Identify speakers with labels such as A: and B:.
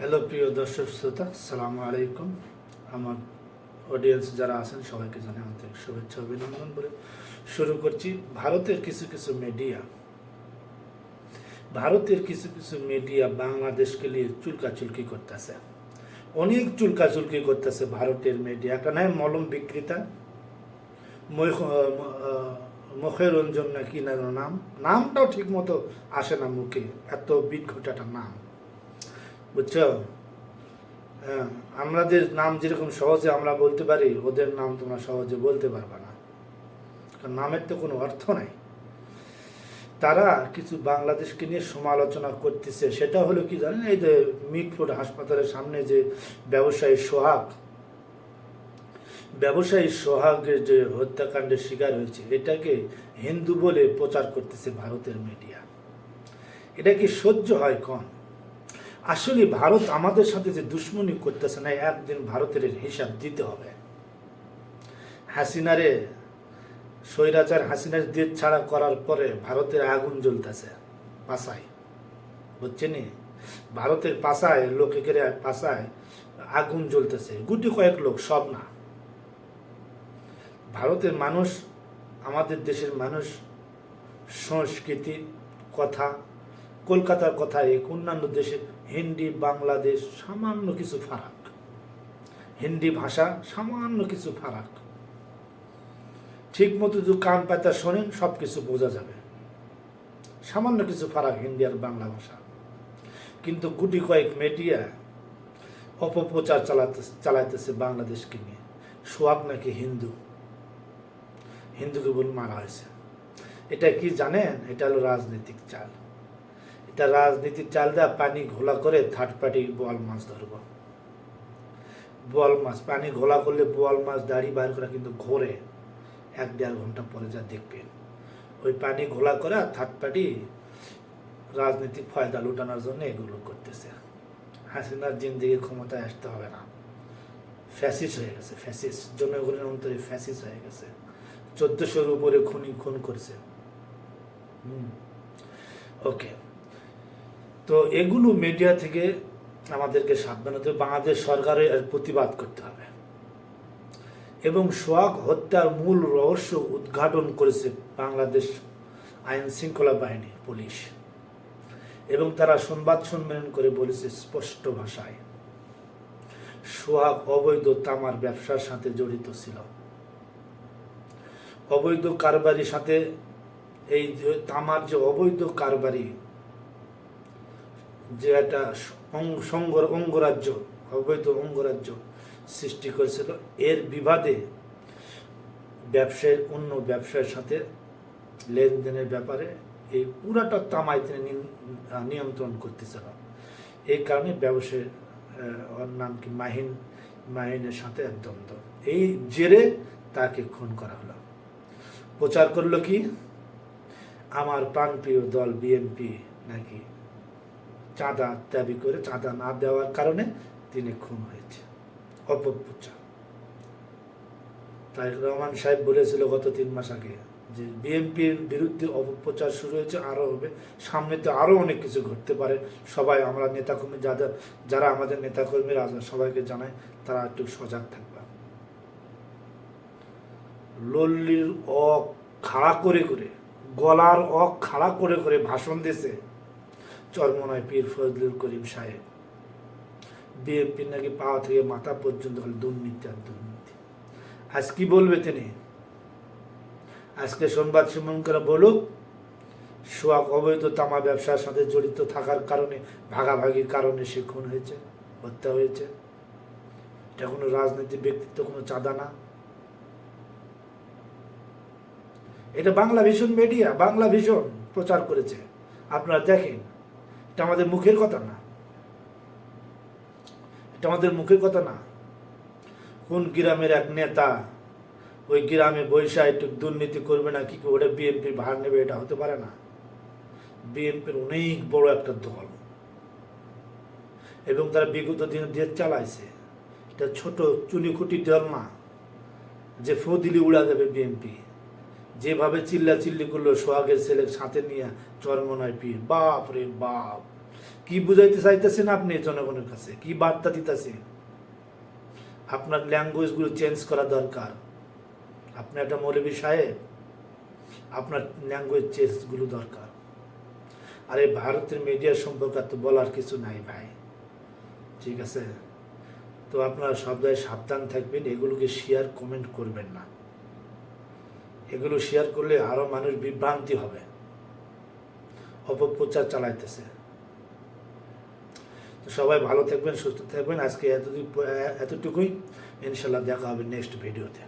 A: Hello, প্রিয় দর্শক শ্রোতা, সালাম আলাইকুম। আমার অডিয়েন্স যারা আছেন, সবাইকে জানাই আন্তরিক শুভেচ্ছা, অভিনন্দন বলে শুরু করছি। ভারতের কিছু কিছু মিডিয়া ভারতের কিছু কিছু মিডিয়া বাংলাদেশকে নিয়ে চুলকাচুলকি করতেছে। অনেক চুলকাচুলকি করতেছে ভারতের মিডিয়া একটা নয় মলম বিক্রেতা মুখের রঞ্জন না কি না নাম? নামটাও ঠিক মতো আসে না মুখে। এত বিঘটাটা নাম। বুঝছ? হ্যাঁ আমাদের নাম যেরকম সহজে আমরা বলতে পারি, ওদের নাম তোমরা সহজে বলতে পারবে না। কারণ নামের তো কোনো অর্থ নাই। তারা কিছু বাংলাদেশকে নিয়ে সমালোচনা করতেছে। সেটা হলো কি জানেন? এই যে মিটফুড হাসপাতালের সামনে যে ব্যবসায়ী সোহাগ, ব্যবসায়ী সোহাগের যে হত্যাকাণ্ডের শিকার হয়েছে, এটাকে হিন্দু বলে প্রচার করতেছে ভারতের মিডিয়া এটা কি সহ্য হয় কম আসলে ভারত আমাদের সাথে যে দুশ্মনী করতেছে না, একদিন ভারতের হিসাব দিতে হবে। হাসিনারে, স্বৈরাচার হাসিনার দেশ ছাড়া করার পরে ভারতের আগুন জ্বলতেছে পাশায়। বুঝছেন ভারতের পাশায় লোকের পাশায় আগুন জ্বলতেছে। গুটি কয়েক লোক, সব না। ভারতের মানুষ, আমাদের দেশের মানুষ সংস্কৃতি কথা কলকাতার কথা এক অন্যান্য দেশে হিন্দি, বাংলাদেশ, সামান্য কিছু ফারাক। হিন্দি ভাষা সামান্য কিছু ফারাক। ঠিক মতো যদি কান পাতা শোনেন সব কিছু বোঝা যাবে। সামান্য কিছু ফারাক হিন্দি আর বাংলা ভাষা। কিন্তু গুটি কয়েক মিডিয়া অপপ্রচার চালাতে চালাইতেছে বাংলাদেশকে নিয়ে। সোহাগ নাকি হিন্দু। হিন্দুকে বলে মারা হয়েছে। এটা কি জানেন? এটা হলো রাজনৈতিক চাল। এটা রাজনীতির চাল দেওয়া পানি ঘোলা করে থার্ড পার্টি বোয়াল মাছ ধরবো। বোয়াল মাছ, পানি ঘোলা করলে বোয়াল মাছ দাড়ি বার করা কিন্তু ঘোরে। এক দেড় ঘণ্টা পরে যা দেখবেন। ওই পানি ঘোলা করা থার্ড পার্টি রাজনৈতিক ফয়দা লুটানোর জন্য এগুলো করতেছে। হাসিনার জিন্দিগি ক্ষমতায় আসতে হবে না। ফ্যাসিস হয়ে গেছে ফ্যাসিস জনগণের অন্তরে ফ্যাসিস হয়ে গেছে। চোদ্দশোর উপরে খুনি, খুন করছে। হুম। ওকে। তো এগুলো মিডিয়া থেকে আমাদেরকে সাবধান হতে। বাংলাদেশ সরকারের প্রতিবাদ করতে হবে। এবং সোহাগ হত্যার মূল রহস্য উদ্ঘাটন করেছে বাংলাদেশ আইন শৃঙ্খলা বাহিনী, পুলিশ। এবং তারা সংবাদ সম্মেলন করে বলেছে স্পষ্ট ভাষায়। সোহাগ অবৈধ তামার ব্যবসার সাথে জড়িত ছিল। অবৈধ কারবারির সাথে এই তামার যে অবৈধ কারবারি যে একটা অঙ্গ- সঙ্গ অঙ্গরাজ্য অবৈধ অঙ্গরাজ্য সৃষ্টি করেছিল এর বিবাদে ব্যবসায়ের অন্য ব্যবসায়ের সাথে লেনদেনের ব্যাপারে এই পুরাটা তামাই তিনি নিয়ন্ত্রণ করতেছিল। এই কারণে ব্যবসায়ী আহ, ওর নাম কি মাহিন মাহিনের সাথে এক দ্বন্দ্ব। এই জেরে তাকে খুন করা হলো। প্রচার করল কি আমার প্রাণপ্রিয় দল বিএনপি নাকি চাঁদা দাবি করে চাঁদা না দেওয়ার কারণে তিনি খুন হয়েছে অপপ্রচার। তাই রহমান সাহেব বলেছিল গত তিন মাস আগে যে বিএনপির বিরুদ্ধে অপপ্রচার শুরু হয়েছে, আরও হবে। সামনে তো আরও অনেক কিছু ঘটতে পারে। সবাই আমরা নেতাকর্মী যাদের, যারা আমাদের নেতাকর্মীরা আছেন সবাইকে জানায় তারা একটু সজাগ থাকবে। লল্লির অ খাড়া করে করে, গলার অ খাড়া করে করে ভাষণ দিয়েছে চরমনায় পীর ফজলুল করিম সাহেব। বিএনপির নাকি পাওয়া থেকে মাথা পর্যন্ত হল দুর্নীতি আর দুর্নীতি। আজ কি বলবে তিনি? আজকে সংবাদ সম্মেলন করে বলুক সোয়াক অবৈধ তামা ব্যবসার সাথে জড়িত থাকার কারণে, ভাগাভাগির কারণে সে খুন হয়েছে, হত্যা হয়েছে। এটা কোনো রাজনৈতিক ব্যক্তিত্ব, কোনো চাঁদা না। এটা বাংলা ভীষণ মিডিয়া, বাংলা ভীষণ প্রচার করেছে। আপনারা দেখেন এটা আমাদের মুখের কথা না। এটা আমাদের মুখের কথা না। কোন গ্রামের এক নেতা ওই গ্রামে বৈশা একটু দুর্নীতি করবে না, কি ওটা বিএনপির ভার নেবে, এটা হতে পারে না। বিএনপির অনেক বড় একটা দল। এবং তারা বিগত দিনে দেশ চালাইছে। এটা ছোট চুনিকুটি দল না, যে ফো দিলি উড়া দেবে বিএনপি যেভাবে চিল্লা চিল্লি করল সোহাগের ছেলে সাথে নিয়ে চরমনায় পীর বাপ রে বাপ। কি বুঝাইতে চাইতেছেন আপনি জনগণের কাছে? কি বার্তা দিতেছেন? আপনার ল্যাঙ্গুয়েজগুলো চেঞ্জ করা দরকার। আপনি একটা মৌলবী সাহেব, আপনার ল্যাঙ্গুয়েজ চেঞ্জগুলো দরকার। আর এই ভারতের মিডিয়ার সম্পর্কে তো বলার কিছু নাই ভাই। ঠিক আছে? তো আপনারা সব জায়গায় সাবধান থাকবেন, এগুলোকে শেয়ার কমেন্ট করবেন না। এগুলো শেয়ার করলে আরও মানুষ বিভ্রান্তি হবে। অপপ্রচার চালাইতেছে। সবাই ভালো থাকবেন সুস্থ থাকবেন। আজকে এতটুকু এতটুকুই। ইনশাল্লাহ দেখা হবে নেক্সট ভিডিওতে।